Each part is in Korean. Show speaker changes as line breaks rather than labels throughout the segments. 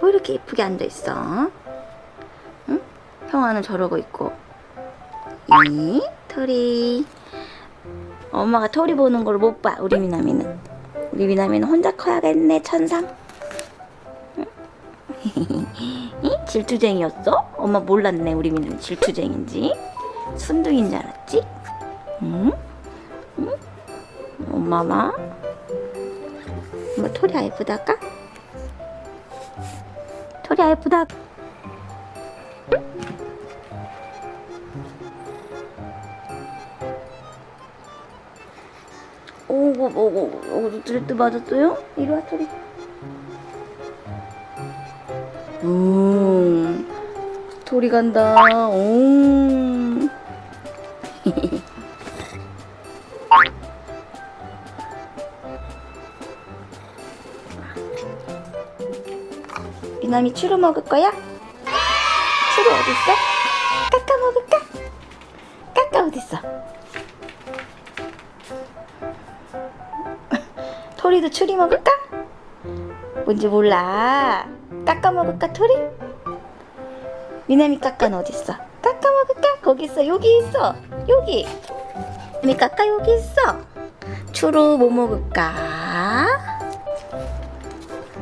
뭐 이렇게 이쁘게 앉아있어? 응? 형아는 저러고 있고. 이 토리. 엄마가 토리 보는 걸 못 봐, 우리 미남이는. 우리 미남이는 혼자 커야겠네, 천상. 응? 이? 질투쟁이였어? 엄마 몰랐네, 우리 미남이 질투쟁인지. 순둥이인 줄 알았지? 응? 응? 엄마마? 엄마 토리야 예쁘다까? 토리야 예쁘다. 오고 오고 오고 드레트 맞았어요? 이리 와 토리. 음 토리 간다. 음. 미남이 추루 먹을 거야? 추루 어딨어? 까까 먹을까? 까까 어딨어? 토리도 추리 먹을까? 뭔지 몰라. 까까 먹을까 토리? 미남이 까까는 어딨어? 까까 먹을까? 거기 있어. 여기 있어. 여기. 미남이 까까 여기 있어. 추루 뭐 먹을까?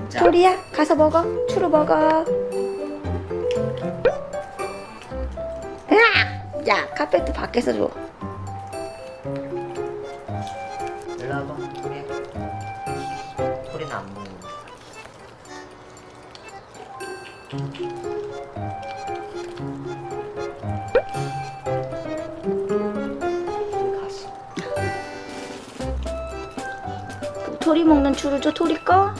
자,
토리야 가서 먹어 추루 먹어 으악! 야 카페트 밖에서 줘
일로 와봐. 우리 우리는 안 먹는 갔어.
토리 먹는 추루 줘 토리 거